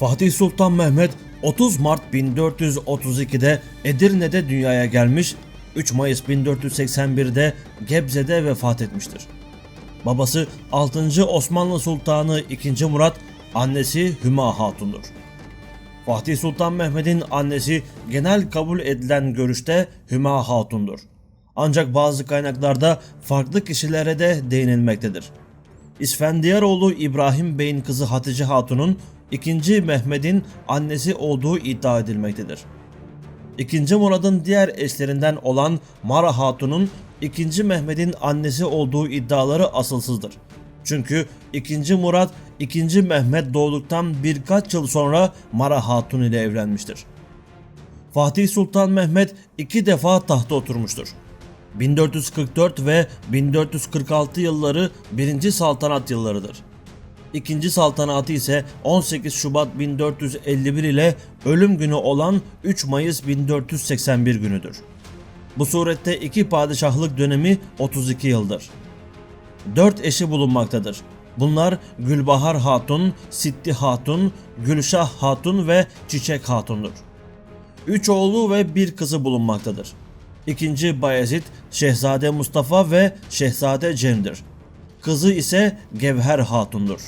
Fatih Sultan Mehmet 30 Mart 1432'de Edirne'de dünyaya gelmiş, 3 Mayıs 1481'de Gebze'de vefat etmiştir. Babası 6. Osmanlı Sultanı 2. Murat, annesi Hüma Hatun'dur. Fatih Sultan Mehmet'in annesi genel kabul edilen görüşte Hüma Hatun'dur. Ancak bazı kaynaklarda farklı kişilere de değinilmektedir. İsfendiyaroğlu İbrahim Bey'in kızı Hatice Hatun'un 2. Mehmet'in annesi olduğu iddia edilmektedir. 2. Murad'ın diğer eşlerinden olan Mara Hatun'un 2. Mehmet'in annesi olduğu iddiaları asılsızdır. Çünkü 2. Murat 2. Mehmet doğduktan birkaç yıl sonra Mara Hatun ile evlenmiştir. Fatih Sultan Mehmet iki defa tahta oturmuştur. 1444 ve 1446 yılları 1. saltanat yıllarıdır. İkinci saltanatı ise 18 Şubat 1451 ile ölüm günü olan 3 Mayıs 1481 günüdür. Bu surette iki padişahlık dönemi 32 yıldır. Dört eşi bulunmaktadır. Bunlar Gülbahar Hatun, Sitti Hatun, Gülşah Hatun ve Çiçek Hatun'dur. Üç oğlu ve bir kızı bulunmaktadır. İkinci Bayezid, Şehzade Mustafa ve Şehzade Cem'dir. Kızı ise Gevher Hatun'dur.